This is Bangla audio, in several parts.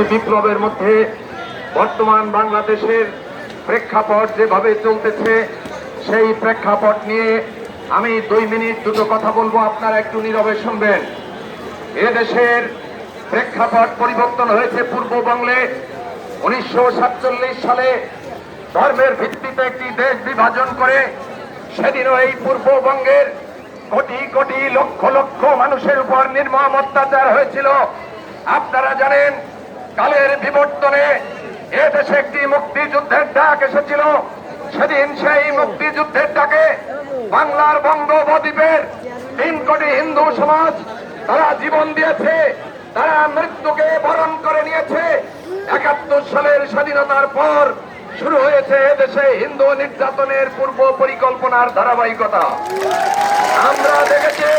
একটি বিপ্লবের মধ্যে বর্তমান বাংলাদেশের প্রেক্ষাপট যেভাবে চলতেছে, সেই প্রেক্ষাপট নিয়ে আমি দুই মিনিট দুটো কথা বলব, আপনারা একটু নীরবে শুনবেন। এদেশের প্রেক্ষাপট পরিবর্তন হয়েছে পূর্ববঙ্গে উনিশশো সাতচল্লিশ সালে ধর্মের ভিত্তিতে একটি দেশ বিভাজন করে, সেদিনও এই পূর্ববঙ্গের কোটি কোটি লক্ষ লক্ষ মানুষের উপর নির্মম অত্যাচার হয়েছিল। আপনারা জানেন কালের বিবর্তনে এ দেশে একটি মুক্তিযুদ্ধের ডাক এসেছিল। সেদিন সেই মুক্তিযুদ্ধের ডাকে বাংলার বঙ্গোপদ্বীপের তিন কোটি হিন্দু সমাজ, তারা জীবন দিয়েছে, তারা মৃত্যুকে বরণ করে নিয়েছে। একাত্তর সালের স্বাধীনতার পর শুরু হয়েছে এদেশে হিন্দু নির্যাতনের পূর্ব পরিকল্পনার ধারাবাহিকতা। আমরা দেখেছি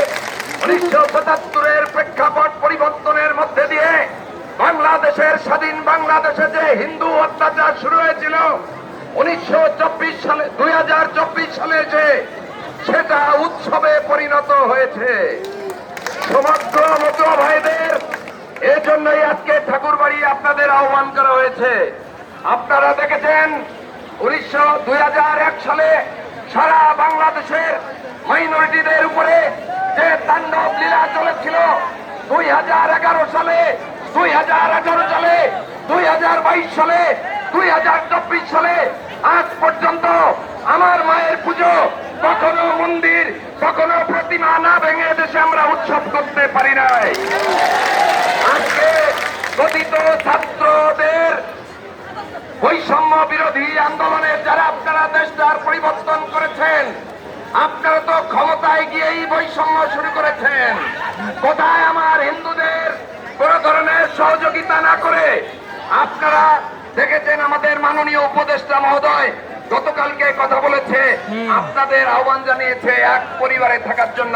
উনিশশো সাতাত্তরের প্রেক্ষাপট পরিবর্তনের মধ্যে দিয়ে বাংলাদেশের স্বাধীন বাংলাদেশে যে হিন্দু অত্যাচার শুরু হয়েছিল, উনিশশো চব্বিশ সালে, দুই হাজার চব্বিশ সালে যে সেটা উৎসবে পরিণত হয়েছে। সমগ্র মতো ভাইদের এই জন্যই আজকে ঠাকুরবাড়ি আপনাদের আহ্বান করা হয়েছে। আপনারা দেখেছেন, উনিশশো দুই সালে সারা বাংলাদেশের মাইনরিটিদের উপরে যে তাণ্ডব লীলা চলেছিল, দুই হাজার এগারো সালে দুই হাজার আঠারো সালে, দুই হাজার বাইশ সালে, দুই হাজার চব্বিশ সালে, আজ পর্যন্ত আমার মায়ের পুজো কখনো মন্দির, কখনো প্রতিমা না ভেঙে দেশে আমরা উৎসব করতে পারি নাই। আজকে কথিত ছাত্রদের বৈষম্য বিরোধী আন্দোলনের যারা আপনারা দেশটার পরিবর্তন করেছেন, আপনারা তো ক্ষমতায় গিয়েই বৈষম্য শুরু করেছেন। কোথায় আমার হিন্দুদের সহযোগিতা না করে আপনারা দেখেছেন আমাদের মাননীয় উপদেষ্টা মহোদয় গতকালকে কথা বলেছে আপনাদের আহ্বান জানিয়েছে এক পরিবারে থাকার জন্য।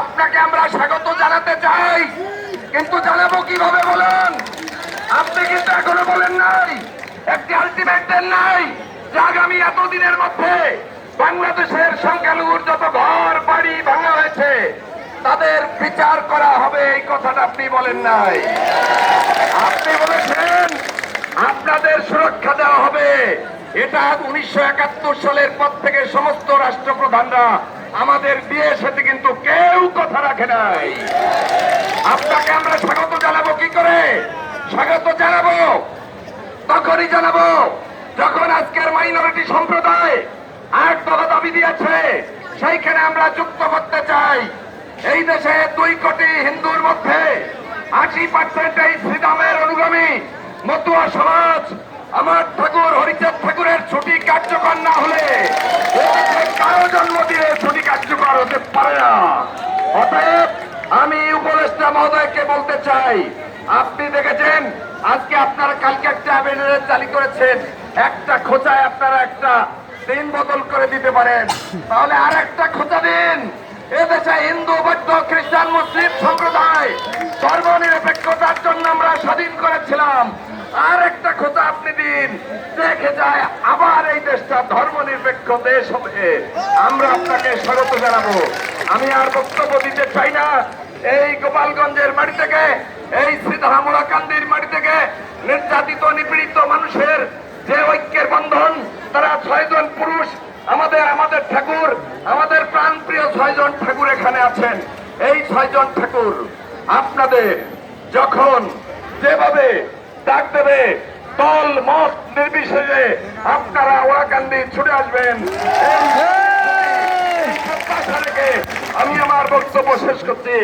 আপনাকে আমরা স্বাগত জানাতে চাই কিন্তু জানাব কীভাবে বলেন? আপনি কিন্তু এখনও বলেন নাই একটি আলটিমেট দেন নাই যে আগামী এতদিনের মধ্যে বাংলাদেশের সংখ্যালঘুর যত ঘর বাড়ি তাদের বিচার করা হবে, এই কথাটা আপনি বলেন নাই। আপনি বলেছেন, আপনাদের সুরক্ষা দেওয়া হবে। এটা উনিশশো একাত্তর সালের পর থেকে সমস্ত রাষ্ট্রপ্রধানরা আমাদের বিয়ে সাথে কিন্তু কেউ কথা রাখে নাই। আপনাকে আমরা স্বাগত জানাব কি করে? স্বাগত জানাব। তখনই জানাব, যখন আজকের মাইনরিটি সম্প্রদায় আট দফা দাবি দিয়েছে, সেইখানে আমরা যুক্ত করতে চাই। এই দেশে দুই কোটি হিন্দুর মধ্যে আশি পার্সেন্ট এই শ্রীরামের অনুগামী মতুয়া সমাজ আমার ঠাকুর, হরিচাঁদ ঠাকুরের ছুটি কার্যকর না হলে কারও জন্মদিনে ছুটি কার্যকর হতে পারে না। অতএব আমি উপদেষ্টা মহোদয়কে বলতে চাই, আপনি দেখেছেন, আজকে আপনারা কালকে একটা অ্যাভেন্ডারের চালু করেছেন, একটা খোঁচায় আপনারা একটা দিন বদল করে দিতে পারেন। তাহলে আর একটা খোঁচা দিন। এদেশে হিন্দু, বৌদ্ধ, খ্রিস্টান, মুসলিম সম্প্রদায় সর্বনিরপেক্ষতার জন্য আমরা স্বাধীন করেছিলাম। আর একটা খোঁচা আপনি দিন, দেখে যায় আবার এই দেশটা ধর্মনিরপেক্ষ দেশ হবে। আমরা আপনাকে স্বাগত জানাব। আমি আর বক্তব্য দিতে চাই না। এই গোপালগঞ্জের মাটি থেকে, এই শ্রীধামুলা কান্দির মাটি থেকে নির্যাতিত, নিপীড়িত মানুষের যে ঐক্যের বন্ধন, তারা ছয়জন পুরুষ আমাদের প্রাণপ্রিয় ছয়জন ঠাকুর এখানে আছেন। এই ছয়জন ঠাকুর আপনাদের যখন যেভাবে ডাক দেবে, দল, মত নির্বিশেষে আপনারা ওয়াকান্দি ছুটে আসবেন। আমি আমার বক্তব্য শেষ করছি।